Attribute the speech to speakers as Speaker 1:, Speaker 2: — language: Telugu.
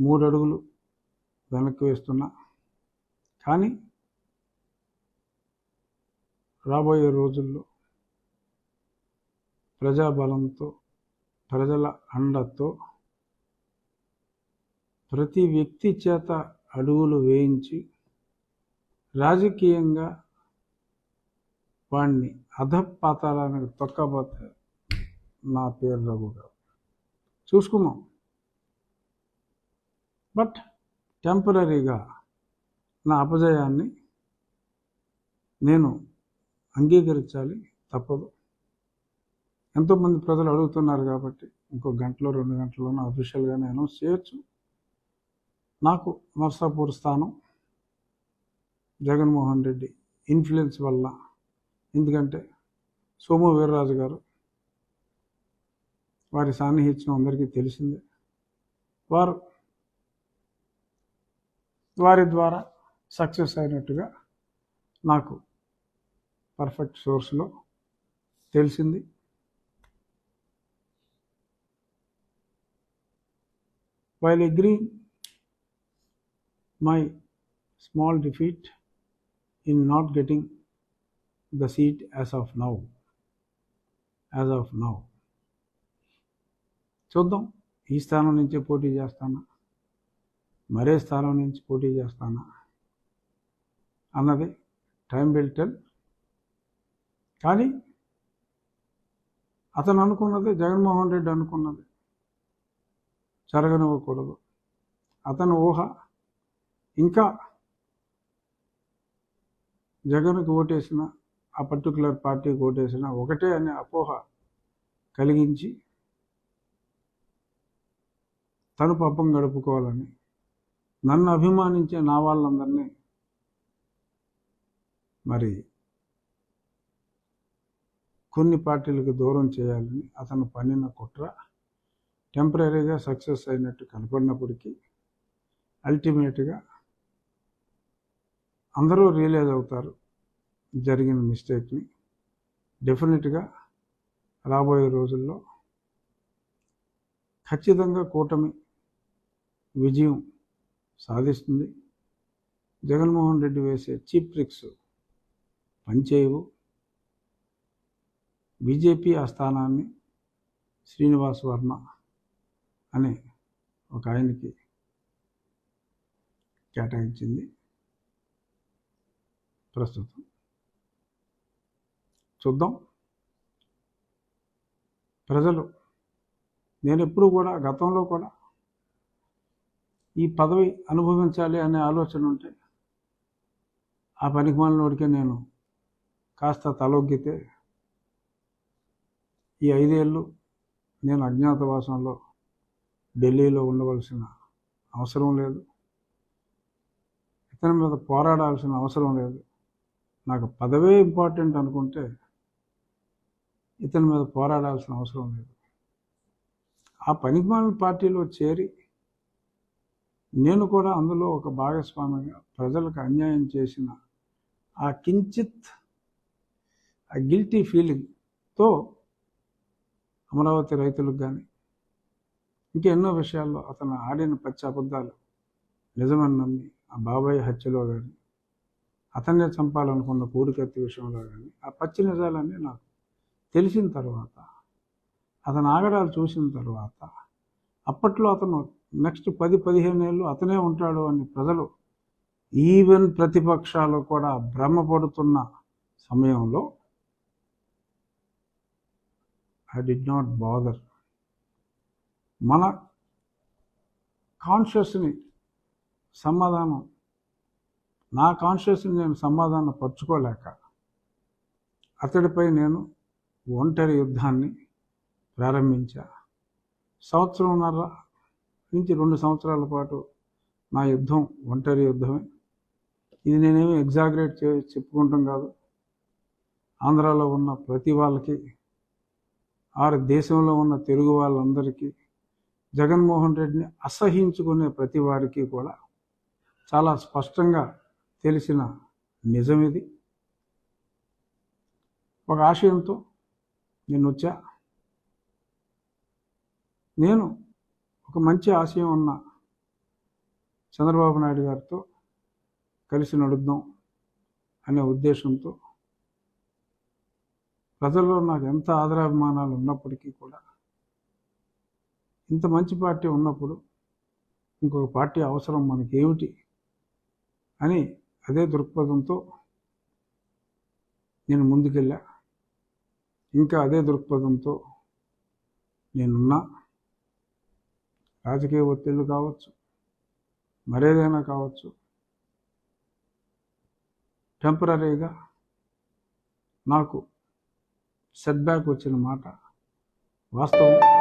Speaker 1: మూడు అడుగులు వెనక్కి వేస్తున్నా. కానీ రాబోయే రోజుల్లో ప్రజాబలంతో ప్రజల అండతో ప్రతి వ్యక్తి చేత అడుగులు వేయించి రాజకీయంగా వాణ్ణి అధపాతాళానికి తొక్కబోతే నా పేరు రఘు చూసుకున్నాం బట్ టెంపరీగా నా అపజయాన్ని నేను అంగీకరించాలి తప్పదు. ఎంతోమంది ప్రజలు అడుగుతున్నారు కాబట్టి ఇంకో గంటలో రెండు గంటల్లోనూ అఫీషియల్గానే అనౌన్స్ చేయొచ్చు. నాకు నర్సాపూర్ స్థానం జగన్మోహన్ రెడ్డి ఇన్ఫ్లుయెన్స్ వల్ల. ఎందుకంటే సోము వీర్రాజు గారు వారి సాన్నిహిత్యం అందరికీ తెలిసిందే. వారు వారి ద్వారా సక్సెస్ అయినట్టుగా నాకు పర్ఫెక్ట్ సోర్స్లో తెలిసింది. While agree my small defeat in not getting the seat as of now as of now చూద్దాం ఈ స్థానం నుంచే పోటీ చేస్తాను? మరే స్థానం నుంచి పోటీ చేస్తానా? అన్నది టైం బిల్ టెల్. కానీ అతను అనుకున్నది జగన్మోహన్ రెడ్డి అనుకున్నది జరగనివ్వకూడదు. అతని ఊహ ఇంకా జగన్కి ఓటేసిన ఆ పర్టికులర్ పార్టీకి ఓటేసిన ఒకటే అనే అపోహ కలిగించి తను పప్పం గడుపుకోవాలని నన్ను అభిమానించే నా వాళ్ళందరినీ మరి కొన్ని పార్టీలకు దూరం చేయాలని అతను పన్నిన కుట్ర టెంపరీగా సక్సెస్ అయినట్టు కనపడినప్పటికీ అల్టిమేట్గా అందరూ రియలైజ్ అవుతారు జరిగిన మిస్టేక్ని. డెఫినెట్గా రాబోయే రోజుల్లో ఖచ్చితంగా కూటమి విజయం సాధిస్తుంది. జగన్మోహన్ రెడ్డి వేసే చీప్ ట్రిక్స్ పనిచేయవు. బీజేపీ ఆ స్థానాన్ని శ్రీనివాస్ వర్మ అనే ఒక ఆయనకి కేటాయించింది. ప్రస్తుతం చూద్దాం. ప్రజలు నేను ఎప్పుడు కూడా గతంలో కూడా ఈ పదవి అనుభవించాలి అనే ఆలోచన ఉంటే ఆ పనికిమాలినోడికే నేను కాస్త తలొగ్గితే ఈ ఐదేళ్ళు నేను అజ్ఞాతవాసంలో ఢిల్లీలో ఉండవలసిన అవసరం లేదు. ఇతని మీద పోరాడాల్సిన అవసరం లేదు. నాకు పదవే ఇంపార్టెంట్ అనుకుంటే ఇతని మీద పోరాడాల్సిన అవసరం లేదు. ఆ పనికిమాలిన పార్టీలో చేరి నేను కూడా అందులో ఒక భాగస్వామిగా ప్రజలకు అన్యాయం చేసిన ఆ కించిత్ ఆ గిల్టీ ఫీలింగ్తో అమరావతి రైతులకు కానీ ఇంకెన్నో విషయాల్లో అతను ఆడిన పచ్చి అబద్ధాలు నిజమని నమ్మి ఆ బాబాయ్ హత్యలో కానీ అతన్నే చంపాలనుకున్న కోరికత్తి విషయంలో కానీ ఆ పచ్చి నిజాలన్నీ నాకు తెలిసిన తర్వాత అతని ఆగడాలు చూసిన తర్వాత అప్పట్లో అతను నెక్స్ట్ పది పదిహేను ఏళ్ళు అతనే ఉంటాడు అని ప్రజలు ఈవెన్ ప్రతిపక్షాలు కూడా భ్రమపడుతున్న సమయంలో ఐ డి నాట్ బాదర్. మన కాన్షియస్ని సమాధానం నా కాన్షియస్ని నేను సమాధానం పరుచుకోలేక అతడిపై నేను ఒంటరి యుద్ధాన్ని ప్రారంభించా. సంవత్సరంన్నర నుంచి రెండు సంవత్సరాల పాటు నా యుద్ధం ఒంటరి యుద్ధమే. ఇది నేనేమి ఎగ్జాగరేట్ చే చెప్పుకుంటాం కాదు. ఆంధ్రాలో ఉన్న ప్రతి వాళ్ళకి ఆరు దేశంలో ఉన్న తెలుగు వాళ్ళందరికీ జగన్మోహన్ రెడ్డిని అసహించుకునే ప్రతి వారికి కూడా చాలా స్పష్టంగా తెలిసిన నిజం ఇది. ఒక ఆశయంతో నేను వచ్చా. నేను ఒక మంచి ఆశయం ఉన్న చంద్రబాబు నాయుడు గారితో కలిసి నడుద్దాం అనే ఉద్దేశంతో ప్రజల్లో నాకు ఎంత ఆదరాభిమానాలు ఉన్నప్పటికీ కూడా ఇంత మంచి పార్టీ ఉన్నప్పుడు ఇంకొక పార్టీ అవసరం మనకి ఏమిటి అని అదే దృక్పథంతో నేను ముందుకెళ్ళా. ఇంకా అదే దృక్పథంతో నేనున్నా. రాజకీయ ఒత్తిళ్ళు కావచ్చు మరేదైనా కావచ్చు టెంపరీగా నాకు సెట్ బ్యాక్ వచ్చిన మాట వాస్తవం.